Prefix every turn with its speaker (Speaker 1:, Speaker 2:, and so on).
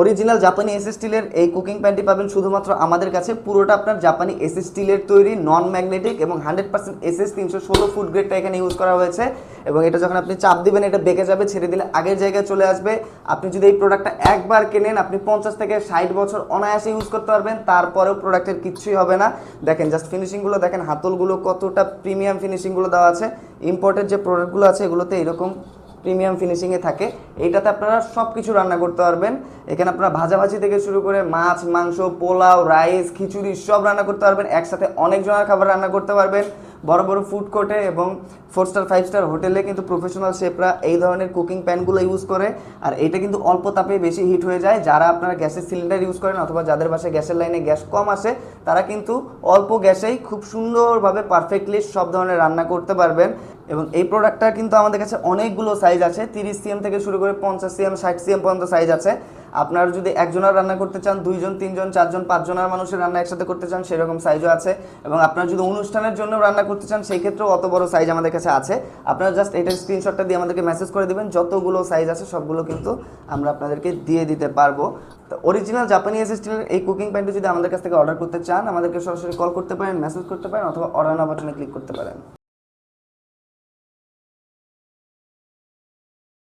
Speaker 1: Original জাপানি S স্টিলের এই কুকিং প্যানটি পাবেন শুধুমাত্র আমাদের কাছে। পুরোটা আপনার জাপানি এস স্টিলের তৈরি নন ম্যাগনেটিক এবং হান্ড্রেড পার্সেন্ট এস এস তিনশো ষোলো ফুড গ্রেডটা এখানে ইউজ করা হয়েছে। এবং এটা যখন আপনি চাপ দিবেন, এটা বেঁকে যাবে, ছেড়ে দিলে আগের জায়গায় চলে আসবে। আপনি যদি এই প্রোডাক্টটা একবার কেনেন, আপনি পঞ্চাশ থেকে ষাট বছর অনায়াসে ইউজ করতে পারবেন, তারপরেও প্রোডাক্টের কিচ্ছুই হবে না। দেখেন জাস্ট ফিনিশিংগুলো দেখেন, হাতলগুলো কতটা প্রিমিয়াম ফিনিশিংগুলো দেওয়া আছে। ইম্পোর্টেড যে প্রোডাক্টগুলো আছে, এগুলোতে এরকম প্রিমিয়াম ফিনিশিংয়ে থাকে। এইটাতে আপনারা সব কিছু রান্না করতে পারবেন। এখানে আপনারা ভাজাভাজি থেকে শুরু করে মাছ, মাংস, পোলাও, রাইস, খিচুড়ি সব রান্না করতে পারবেন। একসাথে অনেক জনের খাবার রান্না করতে পারবেন। বড় বড় ফুড কোর্টে এবং ফোর স্টার ফাইভ স্টার হোটেলে কিন্তু প্রফেশনাল শেফরা এই ধরনের কুকিং প্যানগুলো ইউজ করে। আর এটা কিন্তু অল্প তাপে বেশি হিট হয়ে যায়। যারা আপনারা গ্যাসের সিলিন্ডার ইউজ করেন অথবা যাদের বাসায় গ্যাসের লাইনে গ্যাস কম আসে, তারা কিন্তু অল্প গ্যাসেই খুব সুন্দরভাবে পারফেক্টলি সব ধরনের রান্না করতে পারবেন। এবং এই প্রোডাক্টটা কিন্তু আমাদের কাছে অনেকগুলো সাইজ আছে, তিরিশ সিএম থেকে শুরু করে পঞ্চাশ সিএম ষাট সিএম পর্যন্ত সাইজ আছে। আপনারা যদি একজনের রান্না করতে চান, দুইজন, তিনজন, চারজন, পাঁচজনের মানুষের রান্না একসাথে করতে চান, সেরকম সাইজও আছে। এবং আপনারা যদি অনুষ্ঠানের জন্য রান্না করতে চান, সেই ক্ষেত্রেও অত বড় সাইজ আমাদের কাছে আছে। আপনারা জাস্ট এটার স্ক্রিনশটটা দিয়ে আমাদেরকে মেসেজ করে দেবেন। যতগুলো সাইজ আছে, সবগুলো কিন্তু আমরা আপনাদেরকে দিয়ে দিতে পারব। তো অরিজিনাল জাপানি স্টিলের এই কুকিং প্যান্টটি যদি আমাদের কাছ থেকে অর্ডার করতে চান, আমাদেরকে সরাসরি কল করতে পারেন মেসেজ করতে পারেন, অথবা অর্ডার বাটনে ক্লিক করতে পারেন।